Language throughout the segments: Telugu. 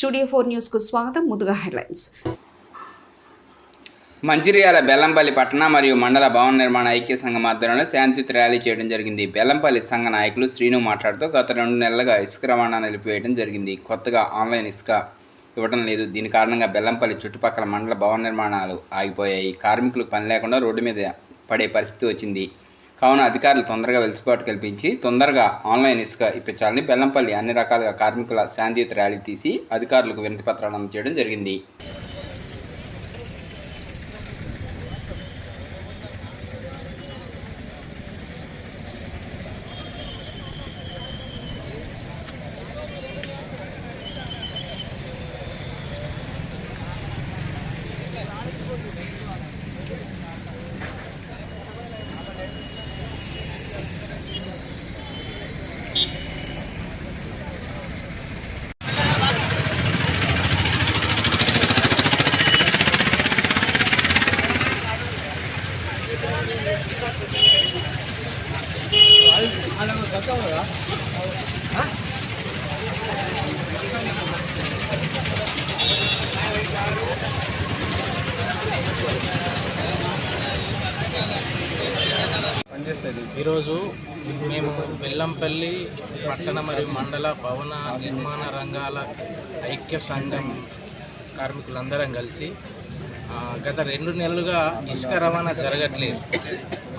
స్టూడియో ఫోర్ న్యూస్కు స్వాగతం. ముందుగా హెడ్లైన్స్. మంచిర్యాల బెల్లంపల్లి పట్టణ మరియు మండల భవన నిర్మాణ ఐక్య సంఘం ఆధ్వర్యంలో శాంతియుత ర్యాలీ చేయడం జరిగింది. బెల్లంపల్లి సంఘ నాయకులు శ్రీను మాట్లాడుతూ గత రెండు నెలలుగా ఇసుక రవాణా నిలిపివేయడం జరిగింది. కొత్తగా ఆన్లైన్ ఇసుక ఇవ్వడం లేదు. దీని కారణంగా బెల్లంపల్లి చుట్టుపక్కల మండల భవన నిర్మాణాలు ఆగిపోయాయి. కార్మికులు పని లేకుండా రోడ్డు మీద పడే పరిస్థితి వచ్చింది. కావున అధికారులు తొందరగా వెలుసుబాటు కల్పించి తొందరగా ఆన్లైన్ ఇసుక ఇప్పించాలని బెల్లంపల్లి అన్ని రకాలుగా కార్మికుల శాంతియుత ర్యాలీ తీసి అధికారులకు వినతి పత్రాలు అందజేయడం జరిగింది. ఈరోజు మేము బెల్లంపల్లి పట్టణ మరియు మండల భవన నిర్మాణ రంగాల ఐక్య సంఘం కార్మికులందరం కలిసి గత రెండు నెలలుగా ఇసుక రవాణా జరగట్లేదు.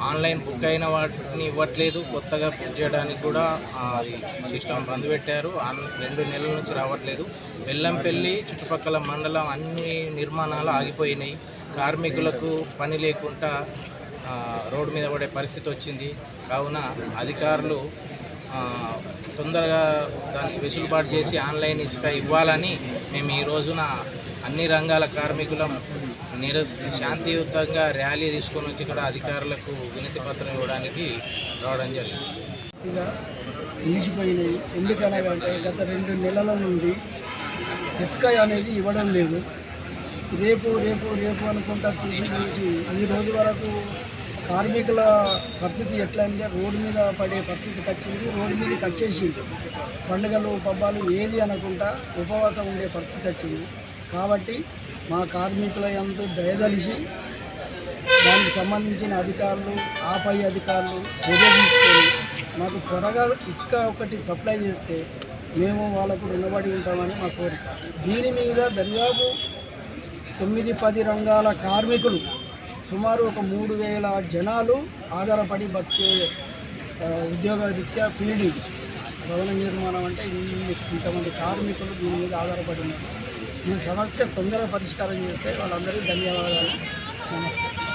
ఆన్లైన్ బుక్ అయిన వాటిని ఇవ్వట్లేదు. కొత్తగా బుక్ చేయడానికి కూడా సిస్టమ్ బంద్ పెట్టారు. ఆన్ రెండు నెలల నుంచి రావట్లేదు. బెల్లంపల్లి చుట్టుపక్కల మండలం అన్ని నిర్మాణాలు ఆగిపోయినాయి. కార్మికులకు పని లేకుండా రోడ్డు మీద పడే పరిస్థితి వచ్చింది. కావున అధికారులు తొందరగా దానికి వెసులుబాటు చేసి ఆన్లైన్ ఇసుక ఇవ్వాలని మేము ఈ రోజున అన్ని రంగాల కార్మికులం నిరస్ శాంతియుతంగా ర్యాలీ తీసుకొని వచ్చి ఇక్కడ అధికారులకు వినతి పత్రం ఇవ్వడానికి రావడం జరిగింది. ఇక నిలిచిపోయినాయి. ఎందుకనగా గత రెండు నెలల నుండి ఇసుక అనేది ఇవ్వడం లేదు. రేపు రేపు రేపు అనుకుంటా చూసి చూసి ఈ రోజు వరకు కార్మికుల పరిస్థితి ఎట్లా అంటే రోడ్డు మీద పడే పరిస్థితికి వచ్చింది రోడ్డు మీదకి వచ్చేసింది పండుగలు పబ్బాలు ఏది అనకుండా ఉపవాసం ఉండే పరిస్థితి వచ్చింది. కాబట్టి మా కార్మికుల ఎంతో దయదలిసి దానికి సంబంధించిన అధికారులు ఆపై అధికారులు చర్య తీసుకొని మాకు త్వరగా ఇసుక ఒకటి సప్లై చేస్తే మేము వాళ్ళకు రుణపడి ఉంటామని మా కోరిక. దీని మీద దర్యాపు తొమ్మిది పది రంగాల కార్మికులు సుమారు ఒక మూడు వేల జనాలు ఆధారపడి బతికే ఉద్యోగరీత్యా ఫీల్డ్ ఇది. భవన నిర్మాణం అంటే ఇంతమంది కార్మికులు దీని మీద ఆధారపడి ఉన్నారు. ఈ సమస్య తొందరగా పరిష్కారం చేస్తే వాళ్ళందరికీ ధన్యవాదాలు. నమస్తే.